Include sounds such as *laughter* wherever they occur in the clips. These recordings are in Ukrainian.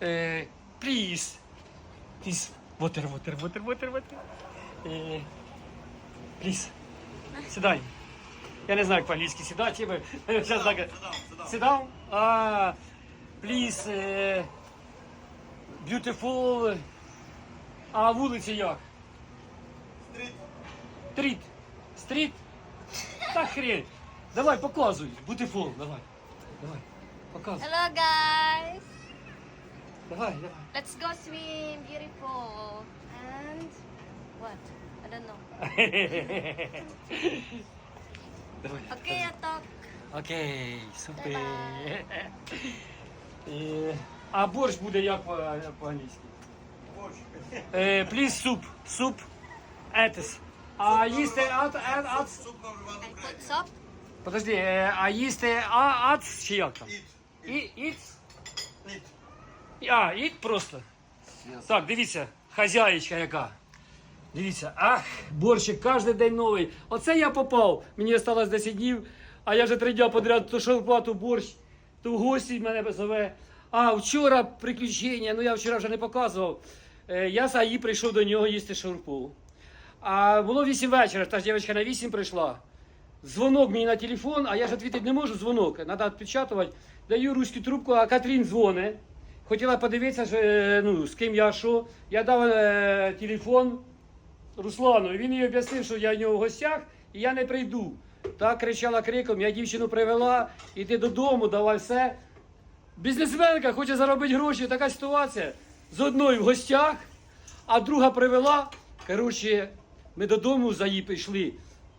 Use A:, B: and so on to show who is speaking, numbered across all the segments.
A: Please. Please. Water, water, water, water, water. Е, please. Сідай. Я не знаю, як по-англійськи сідати. бо- Зараз так. Сідав? А, please. е, Beautiful. А вулиці як?
B: Стріт.
A: Стріт. Стріт? Та хрень. Давай, показуй. Beautiful, давай. Давай. Показуй.
C: Hello guys!
A: Давай, давай.
C: Let's go swim, beautiful. And what? I don't know. *laughs*
A: Давай.
C: Okay, I talk.
A: Окей, супер.
C: Давай.
A: Е, А борщ буде як по- по-англійськи?
B: Борщ.
A: Е, Please soup. Soup. Етес. А їсти ат, ат, ат.
B: Суп number one
C: I put
B: Ukrainian.
C: soap.
A: Подожди, е, а їсти а, ат чи як там?
B: Eat.
A: І, іт?
B: Eat.
A: А, іт просто. Так, дивіться, хазяїчка яка. Дивіться, ах, борщик кожен день новий. Оце я попав. Мені залишилось 10 днів, а я вже три дня подряд то шарпату борщ, то в гості мене зове. А вчора приключення, ну я вчора вже не показував. Е, Я з АІ прийшов до нього їсти шарпу. А було 8 вечора, та ж дівчинка на 8 прийшла. Дзвонок мені на телефон, а я ж відповідати не можу, дзвонок. Треба відпечатувати. Даю руську трубку, а Катрін дзвоне. Хотіла подивитися, що, е, ну, з ким я що. Я дав е, телефон Руслану, і він їй об'яснив, що я в нього в гостях і я не прийду. Так кричала криком, я дівчину привела, іди додому, давай все. Бізнесменка хоче заробити гроші, така ситуація. З одною в гостях, а друга привела. Коротше, ми додому за її прийшли.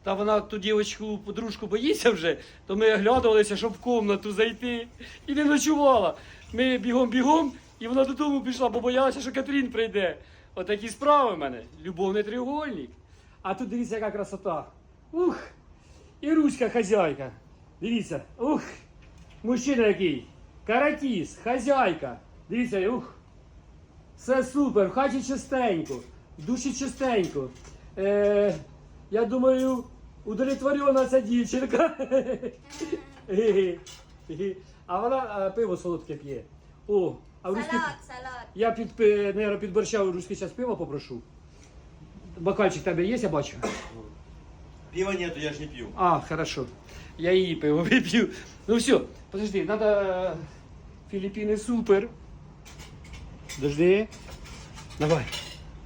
A: Та вона ту дівчинку, подружку боїться вже, то ми оглядувалися, щоб в комнату зайти. І не ночувала. Ми бігом-бігом, і вона додому пішла, бо боялася, що Катрін прийде. Отакі справи в мене. Любовний треугольник. А тут дивіться, яка красота. Ух! І руська хазяйка. Дивіться, ух! Мужчина який. Каратіс, хазяйка. Дивіться, ух. Все супер, в хаті чистенько, в душі чистенько. Е, я думаю, удовлетворена ця дівчинка. *laughs* а вона е, пиво солодке п'є. О, а в.
C: Salad, salad.
A: Я під, пи- наверно, під борща в руський час пиво попрошу. Бокальчик тебе є, я бачу?
B: Пива нету, я ж не пью.
A: А, хорошо. Я її пиво вип'ю. Ну все, подожди, надо... е, Філіппіни супер. Подожди. Давай.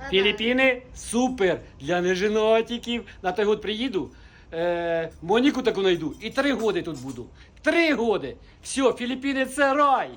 A: Філіппіни супер для неженатиків. На той год приїду. Е, Моніку таку знайду. І три годи тут буду. Три годи. Все, Філіппіни це рай.